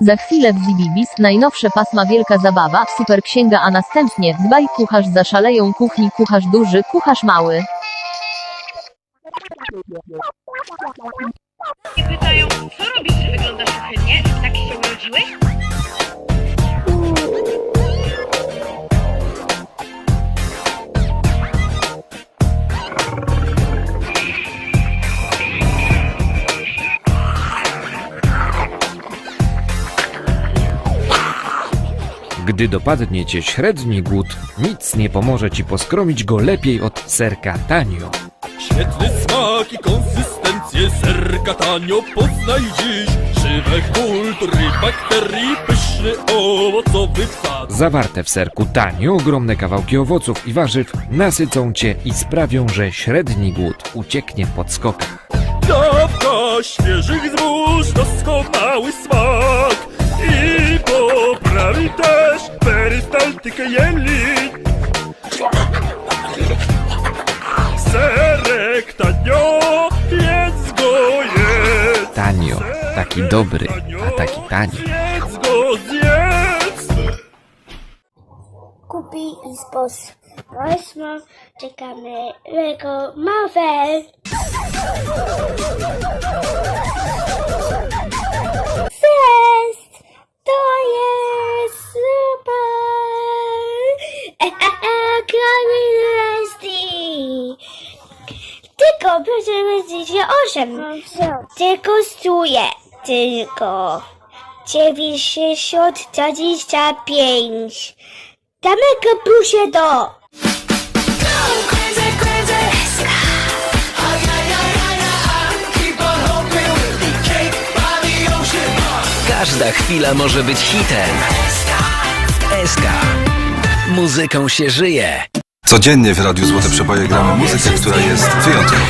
Za chwilę w Zibibis najnowsze pasma Wielka Zabawa, Super Księga, a następnie dbaj kucharz zaszaleją kuchni kucharz duży, kucharz mały. Pytają, co robisz, Gdy dopadnie cię średni głód, nic nie pomoże ci poskromić go lepiej od serka tanio. Świetny smak i konsystencję serka tanio poznaj dziś Żywe kultury, bakterii, pyszny owocowy twarz Zawarte w serku tanio ogromne kawałki owoców i warzyw nasycą cię i sprawią, że średni głód ucieknie w podskokach. Dawka świeżych zbóż, doskonały smak I poprawi też perystaltykę jelit Serek tanio, jedz go jedz Tanio, taki dobry, a taki tani. Zjedz go, zjedz! kupi i sposób. Osmo, czekamy Lego Marvel. Fest! Tylko proszę będzie 8. Tylko struje. Tylko. 90, 25. Damy plusie do. Każda chwila może być hitem. SK. Muzyką się żyje. Codziennie w Radiu Złote Przeboje gramy muzykę, która jest wyjątkowa.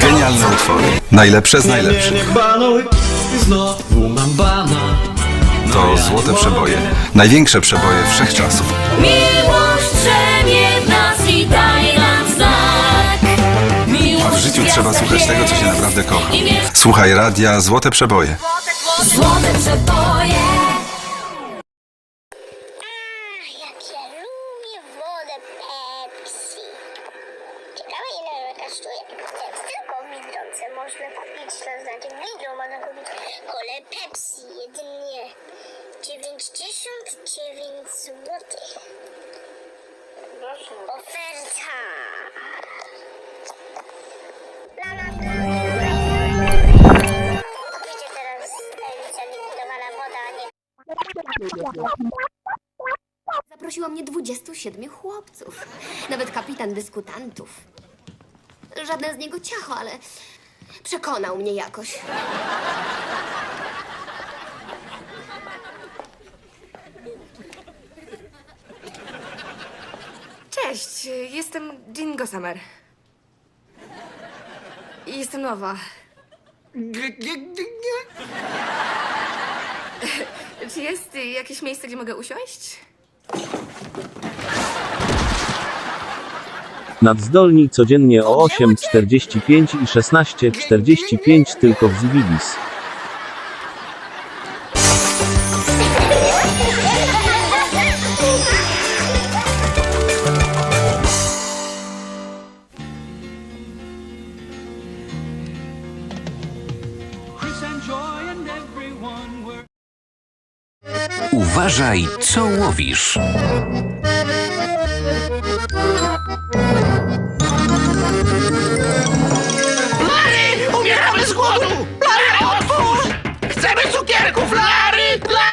Genialne utwory. Najlepsze z najlepszych. Znowu mam bana. To Złote Przeboje. Największe przeboje wszechczasów. Miłość drzemie w nas i daje nam znak. A w życiu trzeba słuchać tego, co się naprawdę kocha. Słuchaj radia Złote Przeboje. Złote przeboje. Pepsi. Ciekawe ile kosztuje. Tylko w Biedronce można kupić, to znaczy w Lidlu można kupić kolę Pepsi jedynie 99 zł. Oferta. La, la, la. Teraz edycja limitowana woda, a nie Zaprosiło mnie 27 chłopców. Nawet kapitan dyskutantów. Żaden z niego ciacho, ale przekonał mnie jakoś. Cześć, jestem Jingo Summer. Jestem nowa. Czy jest jakieś miejsce, gdzie mogę usiąść? Nadzdolni codziennie o 8.45 i 16.45 tylko w Zibibis. Uważaj, co łowisz.